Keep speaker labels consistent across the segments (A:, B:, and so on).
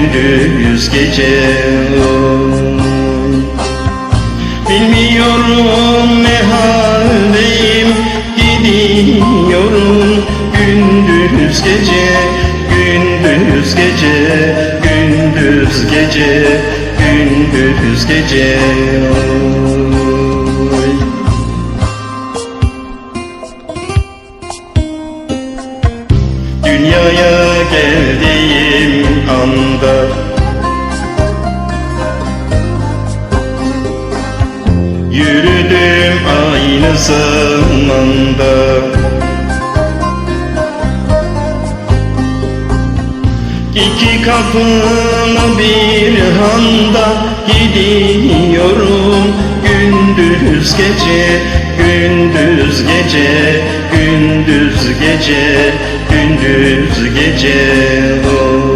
A: Gündüz gece. Bilmiyorum ne haldeyim Gidiyorum gündüz gece Gündüz gece Gündüz gece Gündüz gece. Dünyaya geldiğim aynı zamanda İki kapına bir handa gidiyorum. Gündüz gece, gündüz gece, gündüz gece, gündüz gece. Oh.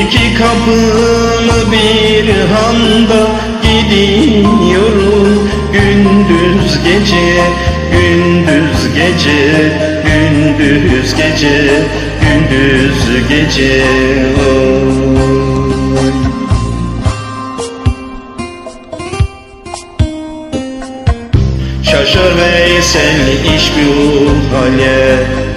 A: İki kapılı bir handa gidiyorum Gündüz gece, gündüz gece, gündüz gece, gündüz gece oy. Şaşar Veysel iş bu hale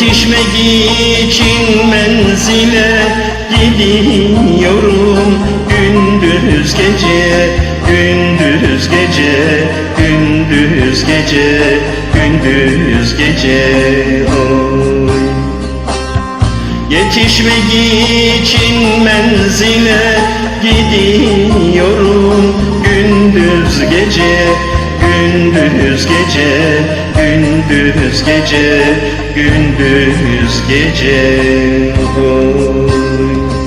A: Yetişmek için menzile gidiyorum Gündüz gece, gündüz gece, gündüz gece, gündüz gece. Oy. Yetişmek için menzile gidiyorum Gündüz gece, gündüz gece, gündüz gece, gündüz gece oy.